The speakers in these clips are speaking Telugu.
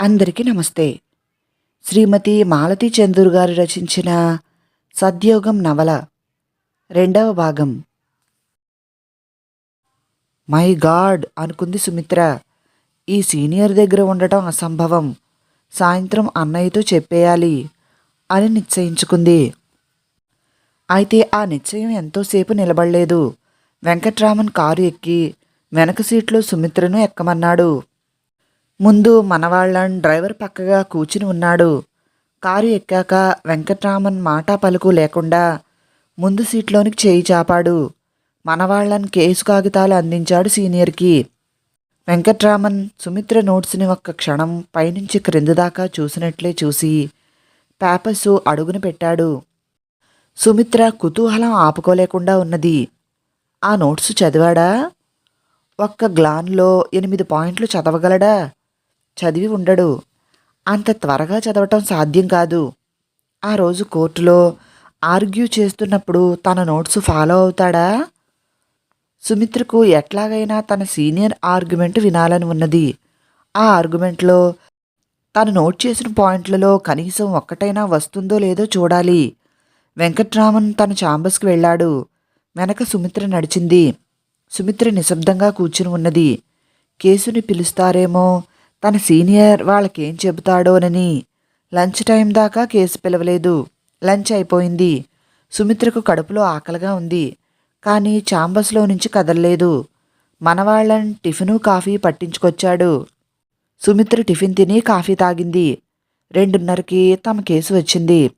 అందరికీ నమస్తే. శ్రీమతి మాలతీ చందూర్ గారు రచించిన సద్యోగం నవల రెండవ భాగం. మై గాడ్ అనుకుంది సుమిత్ర. ఈ సీనియర్ దగ్గర ఉండటం అసంభవం. సాయంత్రం అన్నయ్యతో చెప్పేయాలి అని నిశ్చయించుకుంది. అయితే ఆ నిశ్చయం ఎంతోసేపు నిలబడలేదు. వెంకట్రామన్ కారు ఎక్కి వెనక సీట్లో సుమిత్రను ఎక్కమన్నాడు. ముందు మనవాళ్ళన్ డ్రైవర్ పక్కగా కూర్చుని ఉన్నాడు. కారు ఎక్కాక వెంకట్రామన్ మాట పలుకు లేకుండా ముందు సీట్లోనికి చేయి చాపాడు. మనవాళ్ళన్ కేసు కాగితాలు అందించాడు సీనియర్కి. వెంకట్రామన్ సుమిత్ర నోట్స్ని ఒక్క క్షణం పైనుంచి క్రింది దాకా చూసినట్లే చూసి పేపర్సు అడుగున పెట్టాడు. సుమిత్ర కుతూహలం ఆపుకోలేకుండా ఉన్నది. ఆ నోట్స్ చదివాడా? ఒక్క గ్లాన్లో ఎనిమిది పాయింట్లు చదవగలడా? చదివి ఉండడు. అంత త్వరగా చదవటం సాధ్యం కాదు. ఆ రోజు కోర్టులో ఆర్గ్యూ చేస్తున్నప్పుడు తన నోట్స్ ఫాలో అవుతాడా? సుమిత్రకు ఎట్లాగైనా తన సీనియర్ ఆర్గ్యుమెంట్ వినాలని ఉన్నది. ఆ ఆర్గ్యుమెంట్లో తను నోట్ చేసిన పాయింట్లలో కనీసం ఒక్కటైనా వస్తుందో లేదో చూడాలి. వెంకట్రామన్ తన ఛాంబర్స్కి వెళ్ళాడు. వెనక సుమిత్ర నడిచింది. సుమిత్ర నిశ్శబ్దంగా కూర్చుని ఉన్నది. కేసుని పిలుస్తారేమో తన సీనియర్ వాళ్ళకేం చెబుతాడోనని. లంచ్ టైం దాకా కేసు పిలవలేదు. లంచ్ అయిపోయింది. సుమిత్రకు కడుపులో ఆకలిగా ఉంది. కానీ చాంబస్లో నుంచి కదలలేదు. మనవాళ్ళని టిఫిను కాఫీ పట్టించుకొచ్చాడు. సుమిత్ర టిఫిన్ తిని కాఫీ తాగింది. రెండున్నరకి తమ కేసు వచ్చింది.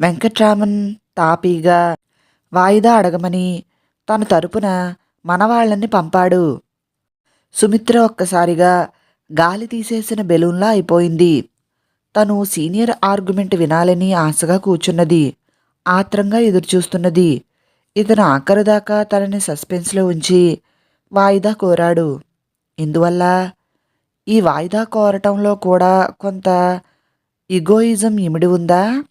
వెంకట్రామన్ తాపీగా వాయిదా అడగమని తన తరపున మనవాళ్ళని పంపాడు. సుమిత్ర ఒక్కసారిగా గాలి తీసేసిన బెలూన్లా అయిపోయింది. తను సీనియర్ ఆర్గ్యుమెంట్ వినాలని ఆశగా కూర్చున్నది. ఆత్రంగా ఎదురుచూస్తున్నది. ఇతను ఆఖరిదాకా తనని సస్పెన్స్లో ఉంచి వాయిదా కోరాడు. ఇందువల్ల ఈ వాయిదా కోరటంలో కూడా కొంత ఇగోయిజం ఇమిడి ఉందా?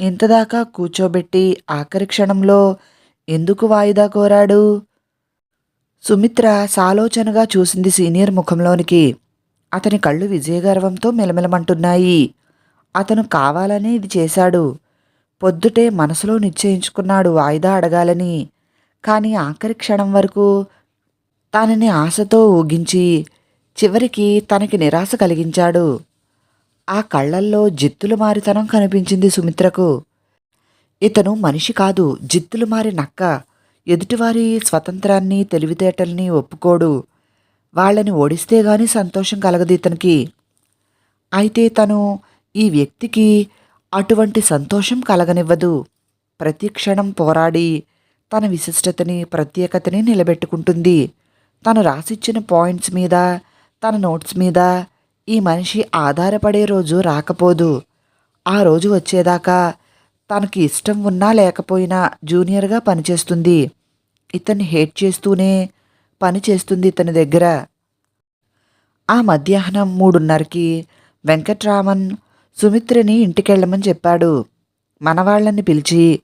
ఇంతదాకా కూర్చోబెట్టి ఆఖరి క్షణంలో ఎందుకు వాయిదా కోరాడు? సుమిత్ర సాలోచనగా చూసింది సీనియర్ ముఖంలోనికి. అతని కళ్ళు విజయగర్వంతో మెలమెలమంటున్నాయి. అతను కావాలని ఇది చేశాడు. పొద్దుటే మనసులో నిశ్చయించుకున్నాడు వాయిదా అడగాలని. కానీ ఆఖరి క్షణం వరకు తనని ఆశతో ఊగించి చివరికి తనకి నిరాశ కలిగించాడు. ఆ కళ్ళల్లో జిత్తులు మారితనం కనిపించింది సుమిత్రకు. ఇతను మనిషి కాదు జిత్తులు మారి నక్క. ఎదుటివారి స్వతంత్రాన్ని తెలివితేటల్ని ఒప్పుకోడు. వాళ్ళని ఓడిస్తే గాని సంతోషం కలగదు ఇతనికి. అయితే తను ఈ వ్యక్తికి అటువంటి సంతోషం కలగనివ్వదు. ప్రతి క్షణం పోరాడి తన విశిష్టతని ప్రత్యేకతని నిలబెట్టుకుంటుంది. తను రాసిచ్చిన పాయింట్స్ మీద తన నోట్స్ మీద ఈ మనిషి ఆధారపడే రోజు రాకపోదు. ఆ రోజు వచ్చేదాకా తనకి ఇష్టం ఉన్నా లేకపోయినా జూనియర్గా పనిచేస్తుంది. ఇతన్ని హేట్ చేస్తూనే పని చేస్తుంది ఇతని దగ్గర. ఆ మధ్యాహ్నం మూడున్నరకి వెంకట్రామన్ సుమిత్రని ఇంటికెళ్ళమని చెప్పాడు. మనవాళ్ళని పిలిచి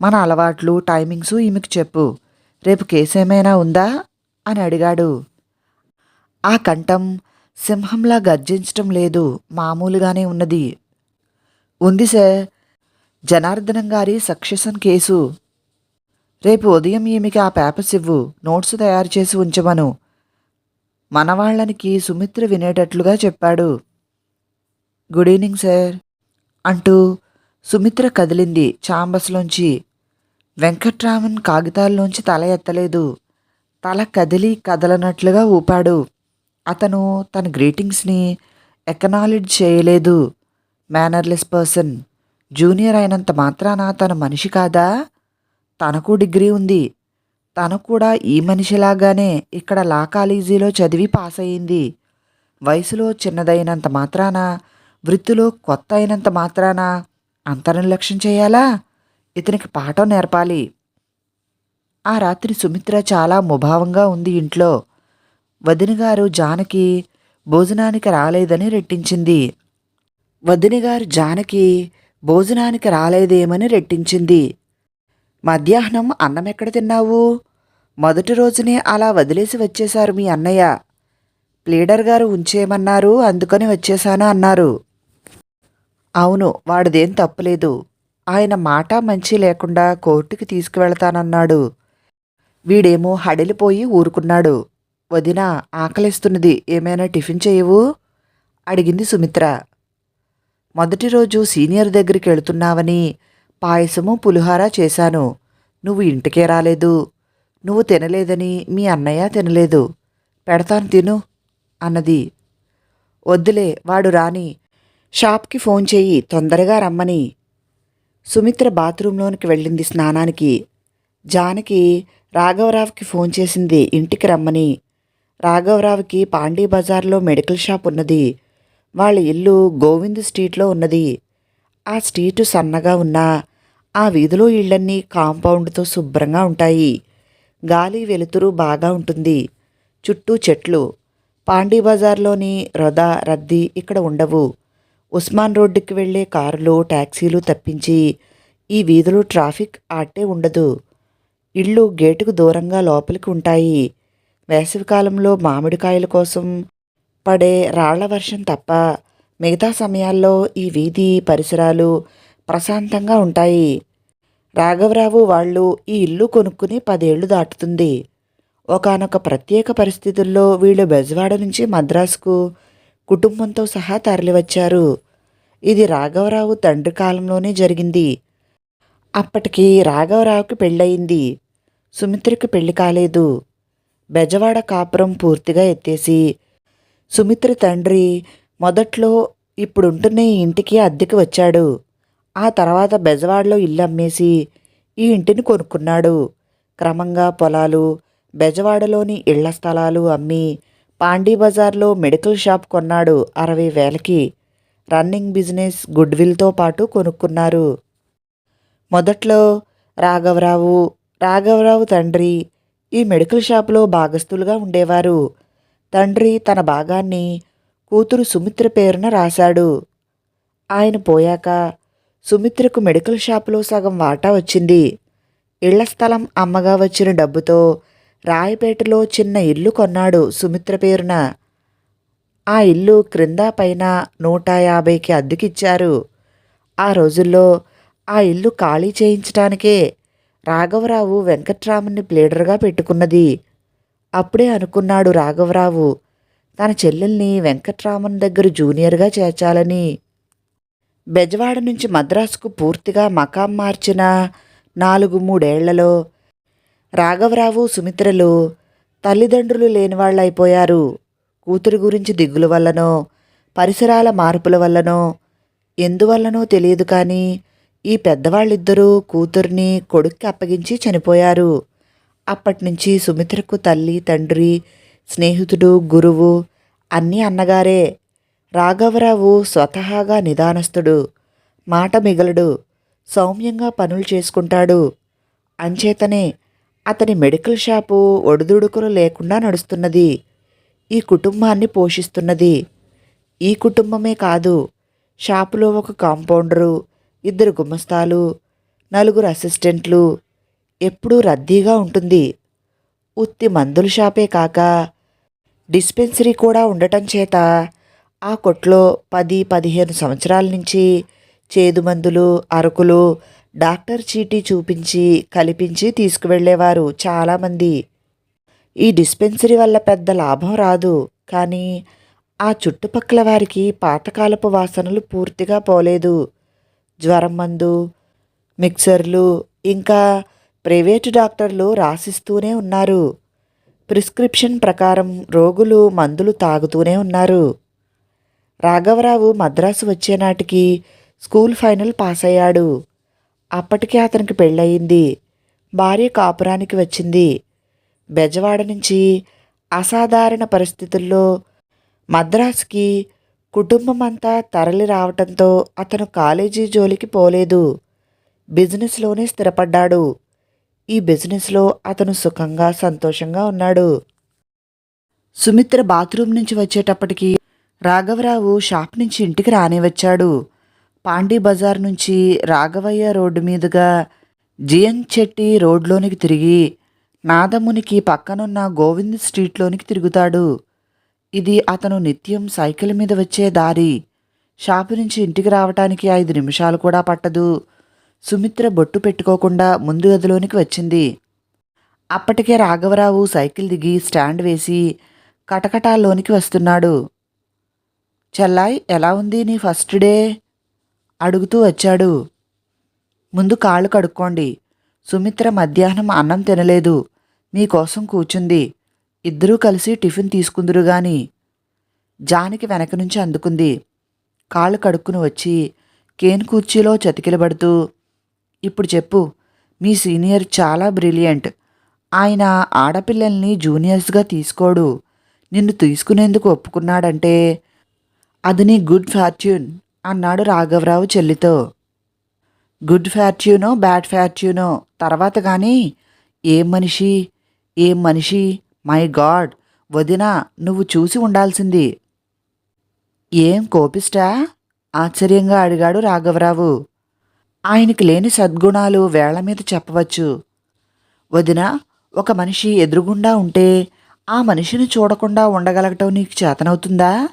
మన అలవాట్లు టైమింగ్స్ ఈమెకు చెప్పు. రేపు కేసు ఏమైనా ఉందా? అని అడిగాడు. ఆ కంఠం సింహంలా గర్జించటం లేదు మామూలుగానే ఉన్నది. ఉంది సార్. జనార్దనం గారి సక్సెషన్ కేసు రేపు ఉదయం ఈమెకి ఆ పేపర్స్ ఇవ్వు నోట్స్ తయారు చేసి ఉంచమను. మనవాళ్ళనికి సుమిత్ర వినేటట్లుగా చెప్పాడు. గుడ్ ఈవినింగ్ సార్ అంటూ సుమిత్ర కదిలింది చాంబస్లోంచి. వెంకట్రామన్ కాగితాల్లోంచి తల ఎత్తలేదు. తల కదిలి కదలనట్లుగా ఊపాడు. అతను తన గ్రీటింగ్స్ని ఎకనాలెడ్జ్ చేయలేదు. మేనర్లెస్ పర్సన్ జూనియర్ అయినంత మాత్రాన తన మనిషి కాదా? తనకు డిగ్రీ ఉంది. తను కూడా ఈ మనిషిలాగానే ఇక్కడ లా కాలేజీలో చదివి పాస్ అయింది వయసులో చిన్నదైనంత మాత్రాన? వృత్తిలో కొత్త అయినంత మాత్రాన అంతర్నిర్లక్ష్యం చేయాలా? ఇతనికి పాఠం నేర్పాలి. ఆ రాత్రి సుమిత్ర చాలా ముభావంగా ఉంది ఇంట్లో. వదినగారు జానకి భోజనానికి రాలేదని రెట్టించింది. వదినగారు జానకి భోజనానికి రాలేదేమని రెట్టించింది. మధ్యాహ్నం అన్నం ఎక్కడ తిన్నావు? మొదటి రోజునే అలా వదిలేసి వచ్చేశారు మీ అన్నయ్య. ప్లీడర్ గారు ఉంచేయమన్నారు అందుకని వచ్చేశాను అన్నారు. అవును వాడిదేం తప్పులేదు. ఆయన మాట మంచి లేకుండా కోర్టుకి తీసుకువెళతానన్నాడు. వీడేమో హడలిపోయి ఊరుకున్నాడు. వదిన ఆకలిస్తున్నది ఏమైనా టిఫిన్ చేయవు? అడిగింది సుమిత్ర. మొదటి రోజు సీనియర్ దగ్గరికి వెళుతున్నావని పాయసము పులిహార చేశాను. నువ్వు ఇంటికే రాలేదు. నువ్వు తినలేదని మీ అన్నయ్య తినలేదు. పెడతాను తిను అన్నది. వద్దులే వాడు రాని. షాప్కి ఫోన్ చేయి తొందరగా రమ్మని. సుమిత్ర బాత్రూంలోనికి వెళ్ళింది స్నానానికి. జానకి రాఘవరావుకి ఫోన్ చేసింది ఇంటికి రమ్మని. రాఘవరావుకి పాండీ బజార్లో మెడికల్ షాప్ ఉన్నది. వాళ్ళ ఇల్లు గోవింద్ స్ట్రీట్లో ఉన్నది. ఆ స్ట్రీటు సన్నగా ఉన్నా ఆ వీధిలో ఇళ్ళన్నీ కాంపౌండ్తో శుభ్రంగా ఉంటాయి. గాలి వెలుతురు బాగా ఉంటుంది. చుట్టూ చెట్లు పాండీ బజార్లోని రొద రద్దీ ఇక్కడ ఉండవు. ఉస్మాన్ రోడ్డుకి వెళ్ళే కారులు ట్యాక్సీలు తప్పించి ఈ వీధిలో ట్రాఫిక్ ఆటే ఉండదు. ఇళ్ళు గేటుకు దూరంగా లోపలికి ఉంటాయి. వేసవికాలంలో మామిడికాయల కోసం పడే రాళ్ళ వర్షం తప్ప మిగతా సమయాల్లో ఈ వీధి పరిసరాలు ప్రశాంతంగా ఉంటాయి. రాఘవరావు వాళ్ళు ఈ ఇల్లు కొనుక్కుని పదేళ్ళు దాటుతుంది. ఒకానొక ప్రత్యేక పరిస్థితుల్లో వీళ్ళు బెజవాడ నుంచి మద్రాసుకు కుటుంబంతో సహా తరలివచ్చారు. ఇది రాఘవరావు తండ్రి కాలంలోనే జరిగింది. అప్పటికి రాఘవరావుకి పెళ్ళయింది. సుమిత్రకి పెళ్ళి కాలేదు. బెజవాడ కాపురం పూర్తిగా ఎత్తేసి సుమిత్ర తండ్రి మొదట్లో ఇప్పుడుంటున్న ఈ ఇంటికి అద్దెకి వచ్చాడు. ఆ తర్వాత బెజవాడలో ఇల్లు అమ్మేసి ఈ ఇంటిని కొనుక్కున్నాడు. క్రమంగా పొలాలు బెజవాడలోని ఇళ్ళ స్థలాలు అమ్మి పాండీ బజార్లో మెడికల్ షాప్ కొన్నాడు అరవై వేలకి. రన్నింగ్ బిజినెస్ గుడ్విల్తో పాటు కొనుక్కున్నారు. మొదట్లో రాఘవరావు రాఘవరావు తండ్రి ఈ మెడికల్ షాపులో భాగస్తులుగా ఉండేవారు. తండ్రి తన భాగాన్ని కూతురు సుమిత్ర పేరున రాశాడు. ఆయన పోయాక సుమిత్రకు మెడికల్ షాపులో సగం వాటా వచ్చింది. ఇళ్ళ స్థలం అమ్మగా వచ్చిన డబ్బుతో రాయపేటలో చిన్న ఇల్లు కొన్నాడు సుమిత్ర పేరున. ఆ ఇల్లు క్రింద పైన నూట యాభైకి అద్దెకిచ్చారు. ఆ రోజుల్లో ఆ ఇల్లు ఖాళీ చేయించడానికే రాఘవరావు వెంకట్రాముని ప్లేడర్గా పెట్టుకున్నది. అప్పుడే అనుకున్నాడు రాఘవరావు తన చెల్లెల్ని వెంకట్రామన్ దగ్గర జూనియర్గా చేర్చాలని. బెజవాడ నుంచి మద్రాసుకు పూర్తిగా మకాం మార్చిన నాలుగు మూడేళ్ళలో రాఘవరావు సుమిత్రలు తల్లిదండ్రులు లేనివాళ్ళైపోయారు. కూతురు గురించి దిగుల వల్లనో పరిసరాల మార్పుల వల్లనో ఎందువల్లనో తెలియదు కానీ ఈ పెద్దవాళ్ళిద్దరూ కూతుర్ని కొడుక్కి అప్పగించి చనిపోయారు. అప్పటినుంచి సుమిత్రకు తల్లి తండ్రి స్నేహితుడు గురువు అన్నీ అన్నగారే. రాఘవరావు స్వతహాగా నిదానస్తుడు మాట మిగలడు సౌమ్యంగా పనులు చేసుకుంటాడు. అంచేతనే అతని మెడికల్ షాపు ఒడిదుడుకులు లేకుండా నడుస్తున్నది. ఈ కుటుంబాన్ని పోషిస్తున్నది. ఈ కుటుంబమే కాదు షాపులో ఒక కాంపౌండరు ఇద్దరు గుమస్తాలు నలుగురు అసిస్టెంట్లు ఎప్పుడూ రద్దీగా ఉంటుంది. ఉత్తి మందుల షాపే కాక డిస్పెన్సరీ కూడా ఉండటం చేత ఆ కొట్లో పది పదిహేను సంవత్సరాల నుంచి చేదు మందులు అరకులు డాక్టర్ చీటీ చూపించి కలిపించి తీసుకువెళ్ళేవారు చాలామంది. ఈ డిస్పెన్సరీ వల్ల పెద్ద లాభం రాదు. కానీ ఆ చుట్టుపక్కల వారికి పాతకాలపు వాసనలు పూర్తిగా పోలేదు. జ్వరం మందు మిక్సర్లు ఇంకా ప్రైవేటు డాక్టర్లు రాసిస్తూనే ఉన్నారు. ప్రిస్క్రిప్షన్ ప్రకారం రోగులు మందులు తాగుతూనే ఉన్నారు. రాఘవరావు మద్రాసు వచ్చే నాటికి స్కూల్ ఫైనల్ పాస్ అయ్యాడు అప్పటికే అతనికి పెళ్ళయింది. భార్య కాపురానికి వచ్చింది. బెజవాడ నుంచి అసాధారణ పరిస్థితుల్లో మద్రాసుకి కుటుంబం అంతా తరలి రావటంతో అతను కాలేజీ జోలికి పోలేదు. బిజినెస్లోనే స్థిరపడ్డాడు. ఈ బిజినెస్లో అతను సుఖంగా సంతోషంగా ఉన్నాడు. సుమిత్ర బాత్రూమ్ నుంచి వచ్చేటప్పటికి రాఘవరావు షాప్ నుంచి ఇంటికి రానే వచ్చాడు పాండీ బజార్ నుంచి రాఘవయ్య రోడ్డు మీదుగా జిఎన్ చెట్టి రోడ్లోనికి తిరిగి నాదమునికి పక్కనున్న గోవింద్ స్ట్రీట్లోనికి తిరుగుతాడు. ఇది అతను నిత్యం సైకిల్ మీద వచ్చే దారి. షాపు నుంచి ఇంటికి రావటానికి ఐదు నిమిషాలు కూడా పట్టదు. సుమిత్ర బొట్టు పెట్టుకోకుండా ముందు గదిలోనికి వచ్చింది. అప్పటికే రాఘవరావు సైకిల్ దిగి స్టాండ్ వేసి కటకటాల్లోనికి వస్తున్నాడు. చెల్లాయ్ ఎలా ఉంది నీ ఫస్ట్ డే? అడుగుతూ వచ్చాడు. ముందు కాళ్ళు కడుక్కోండి. సుమిత్ర మధ్యాహ్నం అన్నం తినలేదు. మీకోసం కూర్చుంది. ఇద్దరూ కలిసి టిఫిన్ తీసుకుందురు గాని. జానికి వెనక నుంచి అందుకుంది. కాళ్ళు కడుక్కుని వచ్చి కేన్ కుర్చీలో చతికిలబడుతూ ఇప్పుడు చెప్పు. మీ సీనియర్ చాలా బ్రిలియంట్. ఆయన ఆడపిల్లల్ని జూనియర్స్గా తీసుకోడు. నిన్ను తీసుకునేందుకు ఒప్పుకున్నాడంటే అది నీ గుడ్ ఫార్చ్యూన్ అన్నాడు రాఘవరావు చెల్లితో. గుడ్ ఫార్చ్యూనో బ్యాడ్ ఫార్చ్యూనో? తర్వాత కానీ ఏం మనిషి ఏం మనిషి? My god! వదినా నువ్వు చూసి ఉండాల్సింది. ఏం కోపిస్టా? ఆశ్చర్యంగా అడిగాడు రాఘవరావు. ఆయనకి లేని సద్గుణాలు వేళ్ళ మీద చెప్పవచ్చు. వదిన ఒక మనిషి ఎదురుగుండా ఉంటే ఆ మనిషిని చూడకుండా ఉండగలగటం నీకు చేతనవుతుందా?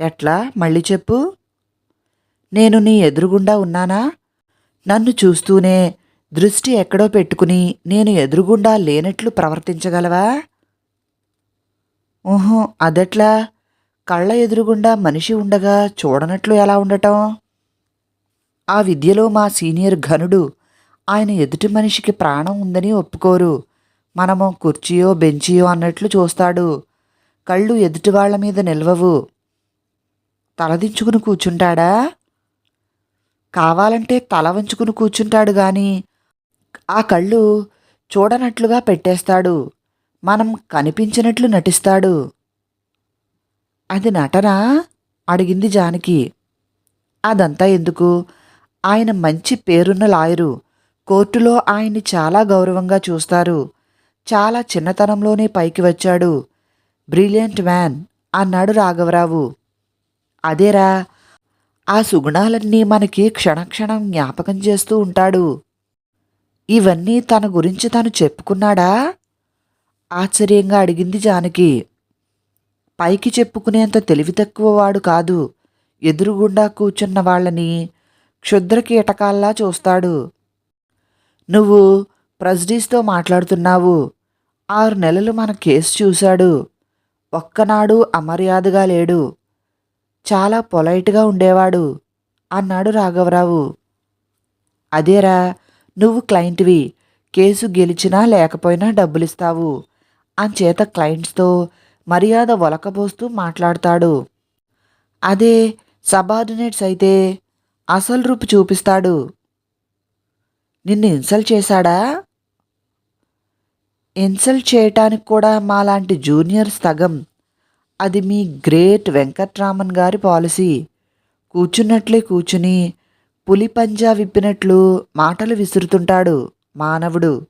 ఎట్లా? మళ్ళీ చెప్పు. నేను నీ ఎదురుగుండా ఉన్నానా? నన్ను చూస్తూనే దృష్టి ఎక్కడో పెట్టుకుని నేను ఎదురుగుండా లేనట్లు ప్రవర్తించగలవా? ఊహో అదెట్లా? కళ్ళ ఎదురుగుండా మనిషి ఉండగా చూడనట్లు ఎలా ఉండటం? ఆ విద్యలో మా సీనియర్ ఘనుడు ఆయన ఎదుటి మనిషికి ప్రాణం ఉందని ఒప్పుకోరు. మనము కుర్చీయో బెంచియో అన్నట్లు చూస్తాడు. కళ్ళు ఎదుటి వాళ్ళ మీద నిల్వవు. తలదించుకుని కూర్చుంటాడా? కావాలంటే తల వంచుకుని కూర్చుంటాడు గాని ఆ కళ్ళు చూడనట్లుగా పెట్టేస్తాడు. మనం కనిపించినట్లు నటిస్తాడు. అది నటనా? అడిగింది జానకి. అదంతా ఎందుకు? ఆయన మంచి పేరున్న లాయరు. కోర్టులో ఆయన్ని చాలా గౌరవంగా చూస్తారు. చాలా చిన్నతనంలోనే పైకి వచ్చాడు. బ్రిలియంట్ మ్యాన్ అన్నాడు రాఘవరావు. అదేరా ఆ సుగుణాలన్నీ మనకి క్షణక్షణం జ్ఞాపకం చేస్తూ ఉంటాడు. ఇవన్నీ తన గురించి తను చెప్పుకున్నాడా? ఆశ్చర్యంగా అడిగింది జానకి. పైకి చెప్పుకునేంత తెలివి తక్కువ వాడు కాదు. ఎదురుగుండా కూర్చున్న వాళ్ళని క్షుద్ర కీటకాల్లా చూస్తాడు. నువ్వు ప్రెసిడీస్తో మాట్లాడుతున్నావు. ఆరు నెలలు మన కేసు చూశాడు. ఒక్కనాడు అమర్యాదగా లేడు. చాలా పొలైట్గా ఉండేవాడు అన్నాడు రాఘవరావు. అదేరా నువ్వు క్లయింట్వి. కేసు గెలిచినా లేకపోయినా డబ్బులిస్తావు. అంచేత క్లయింట్స్తో మర్యాద ఒలకబోస్తూ మాట్లాడతాడు. అదే సబార్డినేట్స్ అయితే అసలు రూపు చూపిస్తాడు. నిన్ను ఇన్సల్ట్ చేశాడా? ఇన్సల్ట్ చేయటానికి కూడా మాలాంటి జూనియర్స్ తగం అది మీ గ్రేట్ వెంకట్రామన్ గారి పాలసీ. కూర్చున్నట్లే కూర్చుని పులి పంజా విప్పినట్లు మాటలు విసురుతుంటాడు మానవుడు.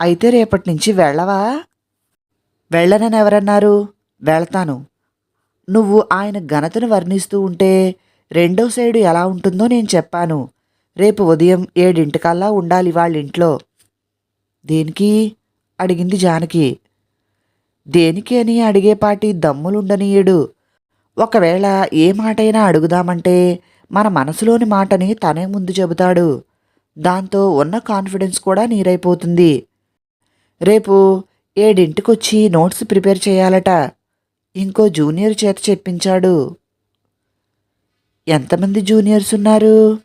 అయితే రేపటి నుంచి వెళ్ళవా? వెళ్ళనని ఎవరన్నారు? వెళ్తాను. నువ్వు ఆయన ఘనతను వర్ణిస్తూ ఉంటే రెండో సైడు ఎలా ఉంటుందో నేను చెప్పాను. రేపు ఉదయం ఏడింటికల్లా ఉండాలి వాళ్ళ ఇంట్లో దేనికి? అడిగింది జానకి. దేనికి అని అడిగేపాటి దమ్ములుండనీయుడు. ఒకవేళ ఏ మాటైనా అడుగుదామంటే మన మనసులోని మాటని తనే ముందు చెబుతాడు. దాంతో ఉన్న కాన్ఫిడెన్స్ కూడా నీరైపోతుంది. రేపు ఏడింటికొచ్చి నోట్స్ ప్రిపేర్ చేయాలట. ఇంకో జూనియర్ చేత చెప్పించాడు. ఎంతమంది జూనియర్స్ ఉన్నారు?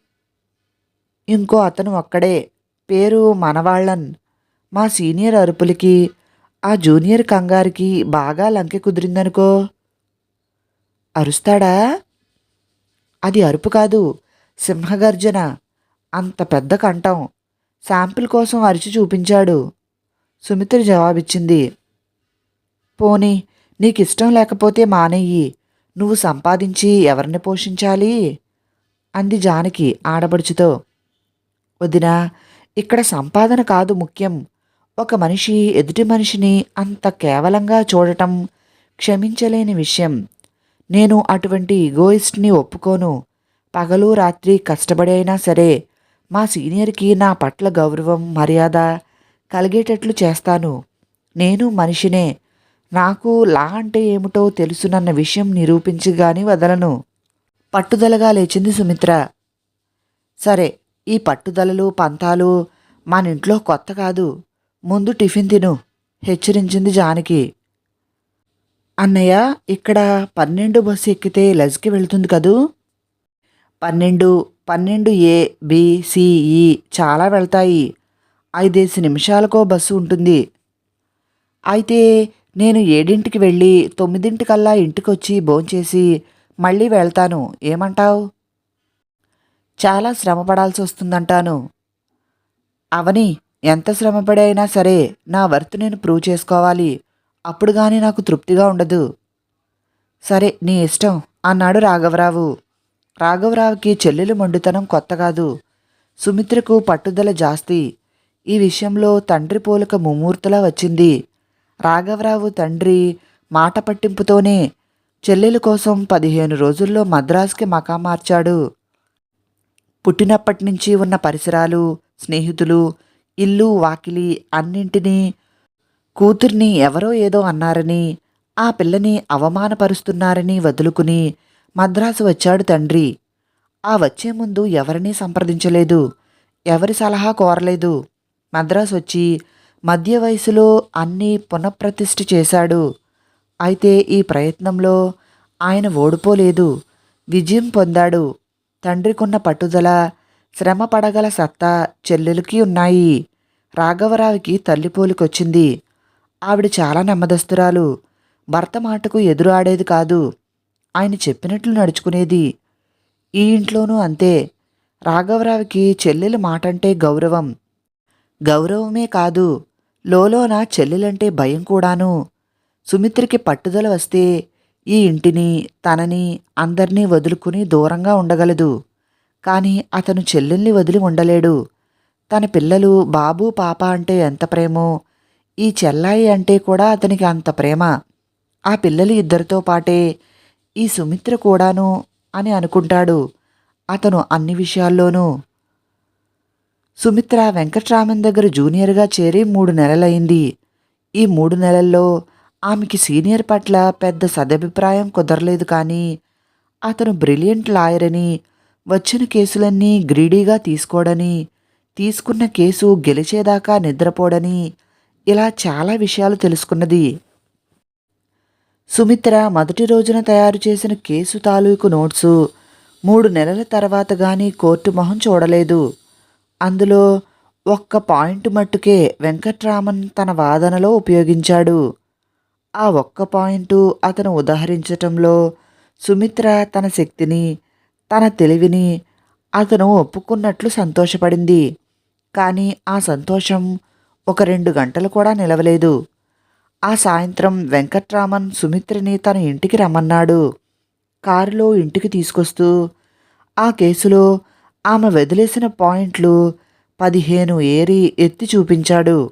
ఇంకో అతను ఒక్కడే. పేరు మనవాళ్ళన్ మా సీనియర్ అరుపులకి ఆ జూనియర్ కంగారికి బాగా లంకె కుదిరిందనుకో. అరుస్తాడా? అది అరుపు కాదు సింహగర్జన. అంత పెద్ద కంఠం. శాంపిల్ కోసం అరిచి చూపించాడు. సుమిత్ర జవాబిచ్చింది. పోనీ నీకు ఇష్టం లేకపోతే మానేయి. నువ్వు సంపాదించి ఎవరిని పోషించాలి? అంది జానకి ఆడబడుచుతో. వదినా ఇక్కడ సంపాదన కాదు ముఖ్యం. ఒక మనిషి ఎదుటి మనిషిని అంత కేవలంగా చూడటం క్షమించలేని విషయం. నేను అటువంటి ఈగోయిస్ట్ని ఒప్పుకోను. పగలు రాత్రి కష్టపడైనా సరే మా సీనియర్కి నా పట్ల గౌరవం మర్యాద కలిగేటట్లు చేస్తాను. నేను మనిషినే నాకు లా అంటే ఏమిటో తెలుసునన్న విషయం నిరూపించగాని వదలను. పట్టుదలగా లేచింది సుమిత్ర. సరే ఈ పట్టుదలలు పంతాలు మన ఇంట్లో కొత్త కాదు. ముందు టిఫిన్ తిను హెచ్చరించింది జానకి. అన్నయ్య ఇక్కడ పన్నెండు బస్సు ఎక్కితే లజ్కి వెళ్తుంది కదూ? పన్నెండు పన్నెండు ఏ బి చాలా వెళ్తాయి. ఐదేసి నిమిషాలకో బస్సు ఉంటుంది. అయితే నేను ఏడింటికి వెళ్ళి తొమ్మిదింటికల్లా ఇంటికొచ్చి భోంచేసి మళ్ళీ వెళ్తాను. ఏమంటావు? చాలా శ్రమపడాల్సి వస్తుందంటాను. అవని ఎంత శ్రమపడి అయినా సరే నా వర్త్ నేను ప్రూవ్ చేసుకోవాలి. అప్పుడు కానీ నాకు తృప్తిగా ఉండదు. సరే నీ ఇష్టం. అన్నాడు రాఘవరావు. రాఘవరావుకి చెల్లెలు మొండితనం కొత్త కాదు. సుమిత్రకు పట్టుదల జాస్తి. ఈ విషయంలో తండ్రి పోలిక ముమ్మూర్తులా వచ్చింది. రాఘవరావు తండ్రి మాట పట్టింపుతోనే చెల్లెల కోసం పదిహేను రోజుల్లో మద్రాసుకి మకా మార్చాడు. పుట్టినప్పటి నుంచి ఉన్న పరిసరాలు స్నేహితులు ఇల్లు వాకిలి అన్నింటినీ కూతుర్ని ఎవరో ఏదో అన్నారని ఆ పిల్లని అవమానపరుస్తున్నారని వదులుకుని మద్రాసు వచ్చాడు తండ్రి. ఆ వచ్చే ముందు ఎవరినీ సంప్రదించలేదు. ఎవరి సలహా కోరలేదు. మద్రాసు వచ్చి మధ్య వయసులో అన్నీ పునఃప్రతిష్ఠ చేశాడు. అయితే ఈ ప్రయత్నంలో ఆయన ఓడిపోలేదు. విజయం పొందాడు. తండ్రికున్న పట్టుదల శ్రమ పడగల సత్తా చెల్లెలకి ఉన్నాయి. రాఘవరావుకి తల్లిపోలికొచ్చింది. ఆవిడ చాలా నెమ్మదస్తురాలు. భర్త మాటకు ఎదురు ఆడేది కాదు. ఆయన చెప్పినట్లు నడుచుకునేది. ఈ ఇంట్లోనూ అంతే. రాఘవరావుకి చెల్లెలు మాటంటే గౌరవం. గౌరవమే కాదు. లోలోన చెల్లెలంటే భయం కూడాను. సుమిత్రికి పట్టుదల వస్తే ఈ ఇంటిని తనని అందర్నీ వదులుకుని దూరంగా ఉండగలదు. కానీ అతను చెల్లెల్ని వదిలి ఉండలేడు. తన పిల్లలు బాబు పాప అంటే ఎంత ప్రేమో ఈ చెల్లాయి అంటే కూడా అతనికి అంత ప్రేమ. ఆ పిల్లలు ఇద్దరితో పాటే ఈ సుమిత్ర కూడాను అని అనుకుంటాడు. అతను అన్ని విషయాల్లోనూ సుమిత్ర వెంకట్రామన్ దగ్గర జూనియర్గా చేరి మూడు నెలలైంది ఈ మూడు నెలల్లో ఆమెకి సీనియర్ పట్ల పెద్ద సదభిప్రాయం కుదరలేదు కానీ అతను బ్రిలియంట్ లాయర్ అని వచ్చిన కేసులన్నీ గ్రీడీగా తీసుకోడని తీసుకున్న కేసు గెలిచేదాకా నిద్రపోడని ఇలా చాలా విషయాలు తెలుసుకున్నది. సుమిత్ర మొదటి రోజున తయారు చేసిన కేసు తాలూకు నోట్సు మూడు నెలల తర్వాత గాని కోర్టు మొహం చూడలేదు. అందులో ఒక్క పాయింట్ మట్టుకే వెంకట్రామన్ తన వాదనలో ఉపయోగించాడు. ఆ ఒక్క పాయింటు అతను ఉదాహరించటంలో సుమిత్ర తన శక్తిని తన తెలివిని అతను ఒప్పుకున్నట్లు సంతోషపడింది. కానీ ఆ సంతోషం ఒక రెండు గంటలు కూడా నిలవలేదు. ఆ సాయంత్రం వెంకట్రామన్ సుమిత్రని తన ఇంటికి రమ్మన్నాడు. కారులో ఇంటికి తీసుకొస్తూ ఆ కేసులో ఆమె వదిలేసిన పాయింట్లు పదిహేను ఏరి ఎత్తి చూపించాడు.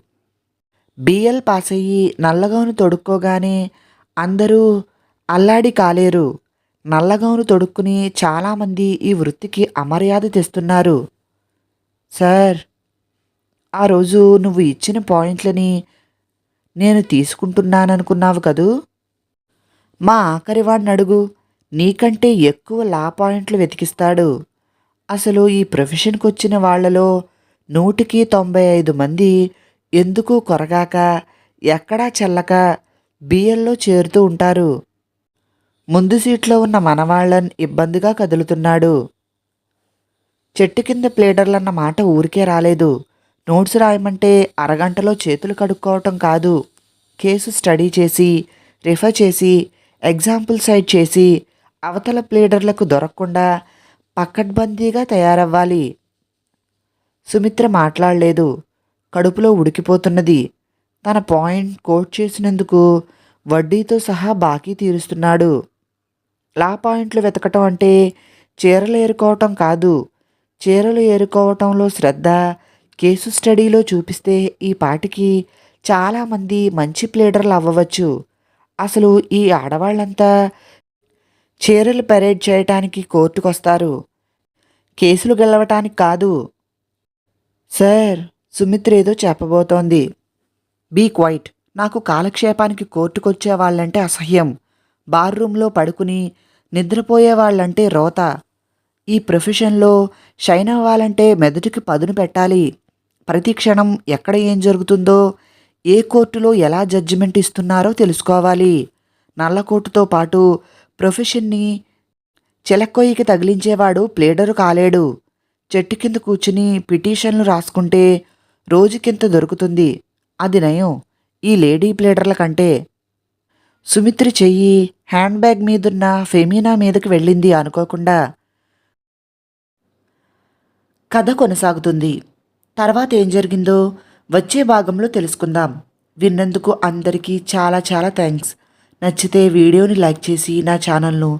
బిఎల్ పాస్ అయ్యి నల్లగౌను తొడుక్కోగానే అందరూ అల్లాడి కాలేరు. నల్లగౌను తొడుక్కుని చాలామంది ఈ వృత్తికి అమర్యాద తెస్తున్నారు. సార్ ఆ రోజు నువ్వు ఇచ్చిన పాయింట్లని నేను తీసుకుంటున్నాననుకున్నావు కదూ? మా ఆఖరివాడిని అడుగు. నీకంటే ఎక్కువ లా పాయింట్లు వెతికిస్తాడు. అసలు ఈ ప్రొఫెషన్కి వచ్చిన వాళ్ళలో నూటికి తొంభై ఐదు మంది ఎందుకు కొరగాక ఎక్కడా చెల్లక బిఎల్లో చేరుతూ ఉంటారు. ముందు సీట్లో ఉన్న మనవాళ్ళన్ ఇబ్బందిగా కదులుతున్నాడు. చెట్టు కింద ప్లేడర్లన్న మాట ఊరికే రాలేదు. నోట్స్ రాయమంటే అరగంటలో చేతులు కడుక్కోవటం కాదు. కేసు స్టడీ చేసి రిఫర్ చేసి ఎగ్జాంపుల్ సైడ్ చేసి అవతల ప్లేడర్లకు దొరకకుండా పక్కడ్బందీగా తయారవ్వాలి. సుమిత్ర మాట్లాడలేదు. కడుపులో ఉడికిపోతున్నది. తన పాయింట్ కోట్ చేసినందుకు వడ్డీతో సహా బాకీ తీరుస్తున్నాడు. లా పాయింట్లు వెతకటం అంటే చీరలు ఏరుకోవటం కాదు. చీరలు ఏరుకోవటంలో శ్రద్ధ కేసు స్టడీలో చూపిస్తే ఈ పాటికి చాలామంది మంచి ప్లేడర్లు అవ్వవచ్చు. అసలు ఈ ఆడవాళ్ళంతా చీరలు పెరేడ్ చేయటానికి కోర్టుకొస్తారు. కేసులు గెలవటానికి కాదు. సార్ సుమిత్ర ఏదో చెప్పబోతోంది. Be quiet. నాకు కాలక్షేపానికి కోర్టుకొచ్చే వాళ్ళంటే అసహ్యం. బార్ రూమ్లో పడుకుని నిద్రపోయే వాళ్ళంటే రోత. ఈ ప్రొఫెషన్లో షైన్ అవ్వాలంటే మెదడుకి పదును పెట్టాలి. ప్రతి క్షణం ఎక్కడ ఏం జరుగుతుందో ఏ కోర్టులో ఎలా జడ్జిమెంట్ ఇస్తున్నారో తెలుసుకోవాలి. నల్లకోటుతో పాటు ప్రొఫెషన్ని చిలక్కొయ్యికి తగిలించేవాడు ప్లేడరు కాలేడు. చెట్టు కింద కూర్చుని పిటిషన్లు రాసుకుంటే రోజుకింత దొరుకుతుంది? అది నయం. ఈ లేడీ ప్లేడర్ల కంటే. సుమిత్రి చెయ్యి హ్యాండ్ బ్యాగ్ మీదున్న ఫెమీనా మీదకి వెళ్ళింది అనుకోకుండా. కథ కొనసాగుతుంది. తర్వాత ఏం జరిగిందో వచ్చే భాగంలో తెలుసుకుందాం. విన్నందుకు అందరికీ చాలా చాలా థ్యాంక్స్. నచ్చితే వీడియోని లైక్ చేసి నా ఛానల్ను